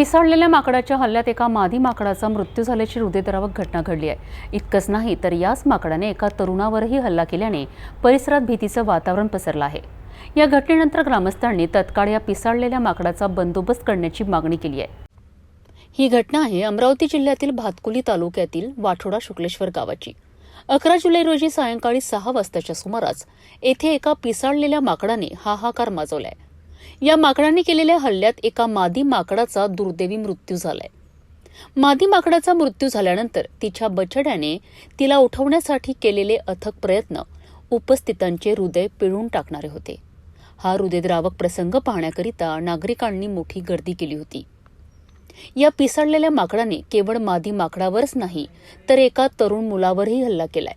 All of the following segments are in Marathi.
पिसाळलेल्या माकडाच्या हल्ल्यात एका मादी माकडाचा मृत्यू झाल्याची हृदयद्रावक घटना घडली आहे. इतकंच नाही तर याच माकडाने एका तरुणावरही हल्ला केल्याने परिसरात भीतीचं वातावरण पसरलं आहे. या घटनेनंतर ग्रामस्थांनी तत्काळ या पिसाळलेल्या माकडाचा बंदोबस्त करण्याची मागणी केली आहे. ही घटना आहे अमरावती जिल्ह्यातील भातकुली तालुक्यातील वाठोडा शुक्लेश्वर गावाची. अकरा जुलै रोजी सायंकाळी सहा वाजताच्या सुमारास येथे एका पिसाळलेल्या माकडाने हाहाकार माजवलाय. या माकडाने केलेल्या हल्ल्यात एका मादी माकडाचा दुर्दैवी मृत्यू झालाय. मादी माकडाचा मृत्यू झाल्यानंतर तिच्या बछड्याने तिला उठवण्यासाठी केलेले अथक प्रयत्न उपस्थितांचे हृदय पिळून टाकणारे होते. हा हृदयद्रावक प्रसंग पाहण्याकरिता नागरिकांनी मोठी गर्दी केली होती. या पिसाळलेल्या माकडाने केवळ मादी माकडावरच नाही तर एका तरुण मुलावरही हल्ला केलाय.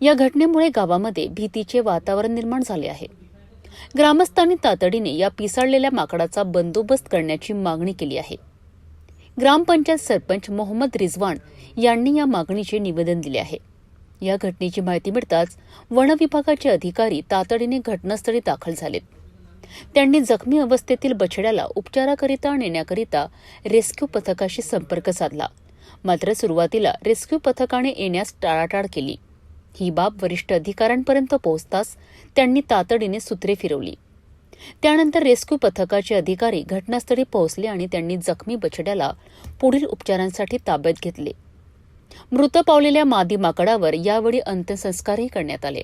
या घटनेमुळे गावामध्ये भीतीचे वातावरण निर्माण झाले आहे. ग्रामस्थांनी तातडीने या पिसाळलेल्या माकडाचा बंदोबस्त करण्याची मागणी केली आहे. ग्रामपंचायत सरपंच मोहम्मद रिजवान यांनी या मागणीचे निवेदन दिले आहे. या घटनेची माहिती मिळताच वनविभागाचे अधिकारी तातडीने घटनास्थळी दाखल झालेत त्यांनी जखमी अवस्थेतील बछड्याला उपचाराकरिता नेण्याकरिता रेस्क्यू पथकाशी संपर्क साधला. मात्र सुरुवातीला रेस्क्यू पथकाने येण्यास टाळाटाळ केली. ही बाब वरिष्ठ अधिकाऱ्यांपर्यंत पोहोचताच त्यांनी तातडीने सूत्रे फिरवली. त्यानंतर रेस्क्यू पथकाचे अधिकारी घटनास्थळी पोहोचले आणि त्यांनी जखमी बछड्याला पुढील उपचारांसाठी ताब्यात घेतले. मृत पावलेल्या मादी माकडावर यावेळी अंत्यसंस्कारही करण्यात आले.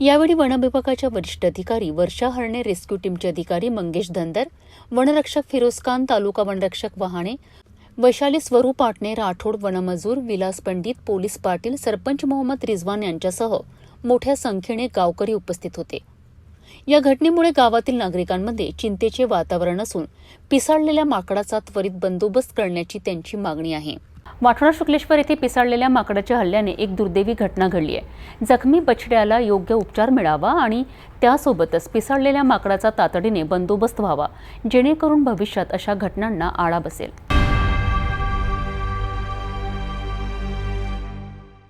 यावेळी वनविभागाच्या वरिष्ठ अधिकारी वर्षा हरणे रेस्क्यू टीमचे अधिकारी मंगेश धंदर वनरक्षक फिरोज खान तालुका वनरक्षक वहाणे वैशाली स्वरूप पाटणे राठोड वनमजूर विलास पंडित पोलीस पाटील सरपंच मोहम्मद रिजवान यांच्यासह मोठ्या संख्येने गावकरी उपस्थित होते. या घटनेमुळे गावातील नागरिकांमध्ये चिंतेचे वातावरण असून पिसाळलेल्या माकडाचा त्वरित बंदोबस्त करण्याची त्यांची मागणी आहे. वाठोडा शुक्लेश्वर येथे पिसाळलेल्या माकडाच्या हल्ल्याने एक दुर्दैवी घटना घडली आहे. जखमी बछड्याला योग्य उपचार मिळावा आणि त्यासोबतच पिसाळलेल्या माकडाचा तातडीने बंदोबस्त व्हावा जेणेकरून भविष्यात अशा घटनांना आळा बसेल.